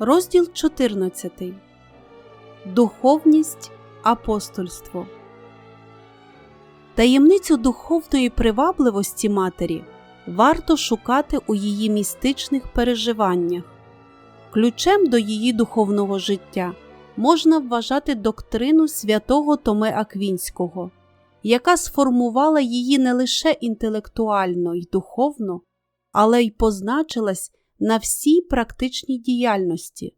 Розділ 14. Духовність апостольство. Таємницю духовної привабливості матері варто шукати у її містичних переживаннях. Ключем до її духовного життя можна вважати доктрину святого Томе Аквінського, яка сформувала її не лише інтелектуально й духовно, але й позначилась на всій практичній діяльності.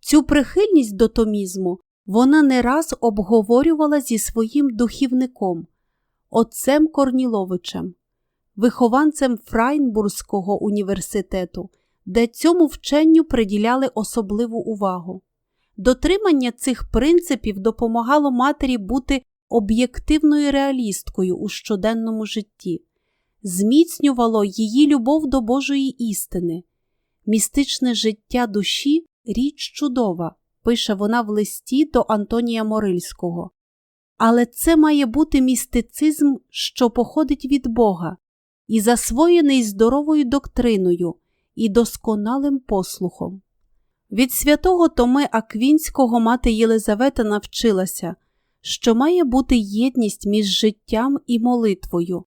Цю прихильність до томізму вона не раз обговорювала зі своїм духівником, отцем Корніловичем, вихованцем Фрайнбурзького університету, де цьому вченню приділяли особливу увагу. Дотримання цих принципів допомагало матері бути об'єктивною реалісткою у щоденному житті зміцнювало її любов до Божої істини. Містичне життя душі річ чудова, пише вона в листі до Антонія Морильського. Але це має бути містицизм, що походить від Бога, і засвоєний здоровою доктриною і досконалим послухом. Від святого Томи Аквінського мати Єлизавета навчилася, що має бути єдність між життям і молитвою.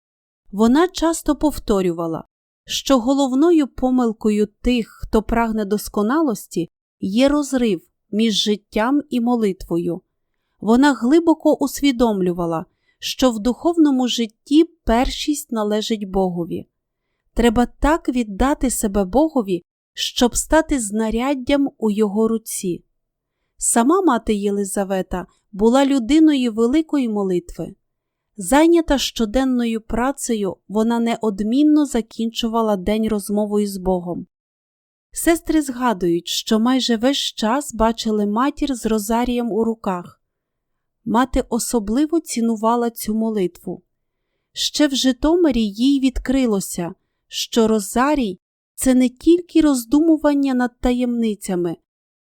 Вона часто повторювала, що головною помилкою тих, хто прагне досконалості, є розрив між життям і молитвою. Вона глибоко усвідомлювала, що в духовному житті першість належить Богові. Треба так віддати себе Богові, щоб стати знаряддям у його руці. Сама мати Єлизавета була людиною великої молитви. Зайнята щоденною працею, вона неодмінно закінчувала день розмовою з Богом. Сестри згадують, що майже весь час бачили матір з розарієм у руках. Мати особливо цінувала цю молитву. Ще в Житомирі їй відкрилося, що розарій це не тільки роздумування над таємницями,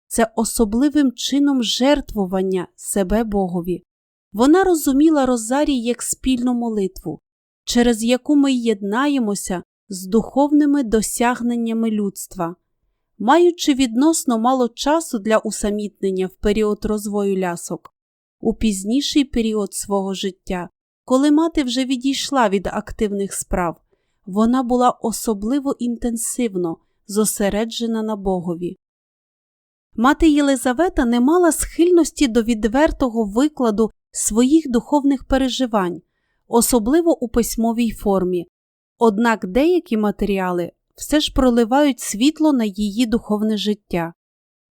це особливим чином жертвування себе Богові. Вона розуміла Розарій як спільну молитву, через яку ми єднаємося з духовними досягненнями людства. Маючи відносно мало часу для усамітнення в період розвою лясок, у пізніший період свого життя, коли мати вже відійшла від активних справ, вона була особливо інтенсивно зосереджена на Богові. Мати Єлизавета не мала схильності до відвертого викладу своїх духовних переживань, особливо у письмовій формі, однак деякі матеріали все ж проливають світло на її духовне життя.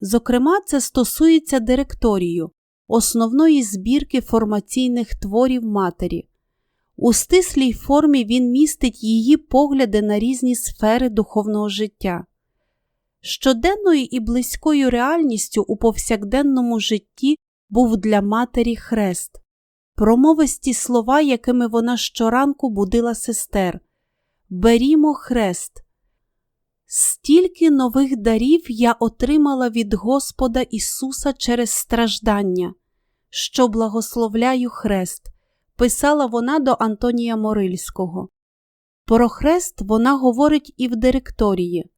Зокрема, це стосується директорію, основної збірки формаційних творів матері. У стислій формі він містить її погляди на різні сфери духовного життя. Щоденною і близькою реальністю у повсякденному житті був для матері хрест, промовисті слова, якими вона щоранку будила сестер. Берімо хрест. Стільки нових дарів я отримала від Господа Ісуса через страждання, що благословляю хрест, писала вона до Антонія Морильського. Про хрест вона говорить і в директорії.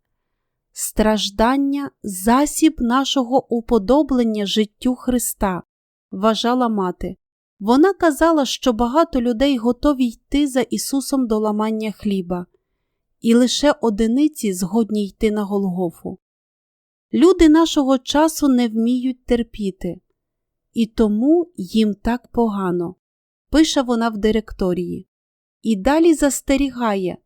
Страждання засіб нашого уподоблення життю Христа, вважала мати. Вона казала, що багато людей готові йти за Ісусом до ламання хліба, і лише одиниці згодні йти на Голгофу. Люди нашого часу не вміють терпіти, і тому їм так погано, пише вона в директорії, і далі застерігає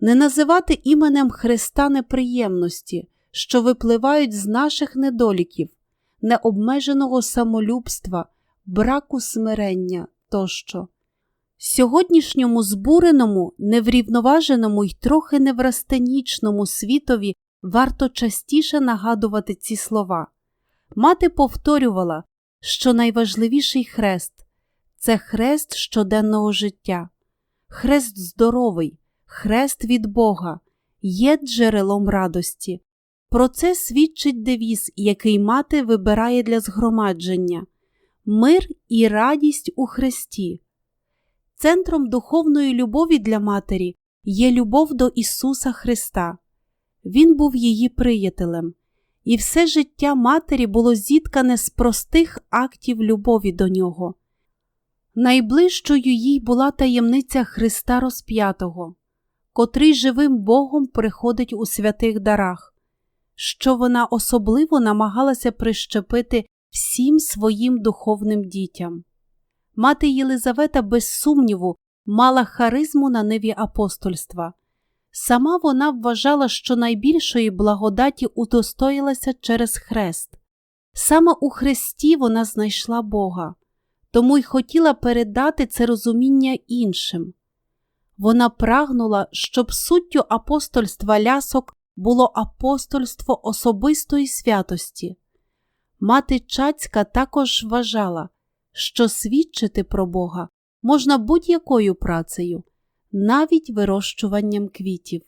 не називати іменем Христа неприємності, що випливають з наших недоліків, необмеженого самолюбства, браку смирення тощо. Сьогоднішньому збуреному, неврівноваженому й трохи неврастенічному світові варто частіше нагадувати ці слова. Мати повторювала, що найважливіший хрест це хрест щоденного життя, хрест здоровий, хрест від Бога, є джерелом радості. Про це свідчить девіз, який мати вибирає для згромадження мир і радість у Христі. Центром духовної любові для матері є любов до Ісуса Христа. Він був її приятелем, і все життя матері було зіткане з простих актів любові до нього. Найближчою їй була таємниця Христа Розп'ятого, котрий живим Богом приходить у святих дарах, що вона особливо намагалася прищепити всім своїм духовним дітям. Мати Єлизавета, без сумніву, мала харизму на ниві апостольства. Сама вона вважала, що найбільшої благодаті удостоїлася через хрест. Саме у Христі вона знайшла Бога, тому й хотіла передати це розуміння іншим. Вона прагнула, щоб суттю апостольства лясок було апостольство особистої святості. Мати Чацька також вважала, що свідчити про Бога можна будь-якою працею, навіть вирощуванням квітів.